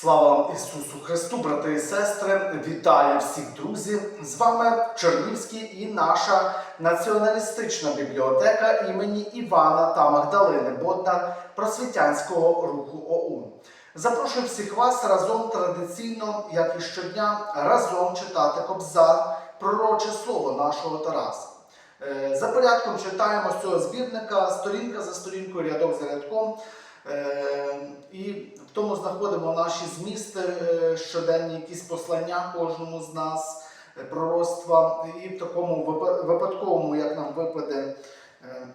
Слава Ісусу Христу, брати і сестри! Вітаю всіх друзів! З вами Чернівський і наша націоналістична бібліотека імені Івана та Магдалини Боднар просвітянського руху ОУН. Запрошую всіх вас разом традиційно, як і щодня, разом читати Кобзар, пророче слово нашого Тараса. Е, За порядком читаємо з цього збірника сторінка за сторінкою, рядок за рядком. Е, І тому знаходимо наші змісти, е, щоденні якісь послання кожному з нас, е, пророцтва. І в такому випадковому, як нам випаде, е,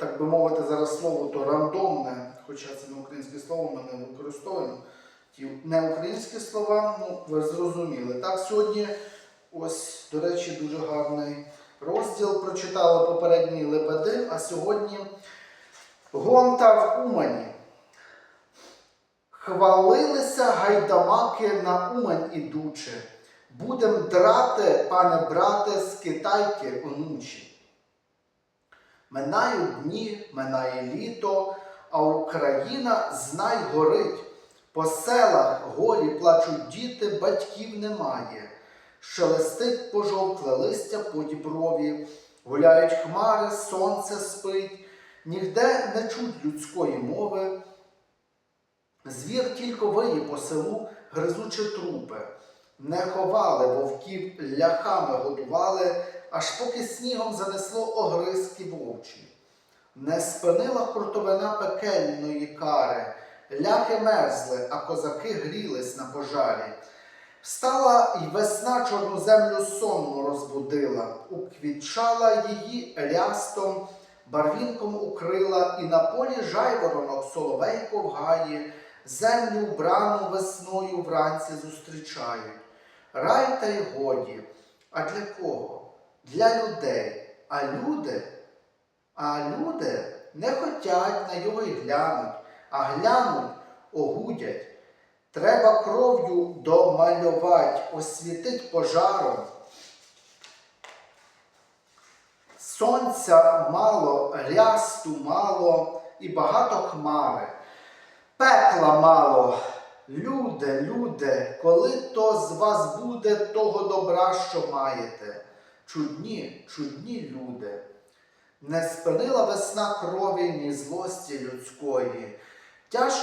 так би мовити, зараз слово то рандомне, хоча це не українське слово, ми не використовуємо. Ті неукраїнські слова, ну, ви зрозуміли. Так, сьогодні, ось, до речі, дуже гарний розділ. Прочитали попередній лебеди, а сьогодні. Гонта в Умані. Хвалилися гайдамаки на Умань ідучи. Будем драти, пане брате, з китайки онучі. Минають дні, минає літо, а Україна знай горить. По селах голі плачуть діти, батьків немає. Шелестить пожовкле листя по діброві, гуляють хмари, сонце спить. Ніде не чуть людської мови. Звір тільки виє по селу, гризучи трупи. Не ховали вовків, ляхами годували, аж поки снігом занесло огризки вовчі. Не спинила хуртовина пекельної кари, ляхи мерзли, а козаки грілись на пожарі. Встала й весна чорну землю сонну розбудила, уквітчала її рястом, барвінком укрила, і на полі жайворонок соловейко в гаї, землю вбрану весною вранці зустрічають. Рай та й годі. А для кого? Для людей. А люди, а люди не хотять на його й глянуть, а глянуть, огудять. Треба кров'ю домалювать, освітить пожаром. Сонця мало, рясту мало і багато хмари. Пекла мало. Люди, люди, коли то з вас буде того добра, що маєте? Чудні, чудні люди. Не спинила весна крові, ні злості людської. Тяжко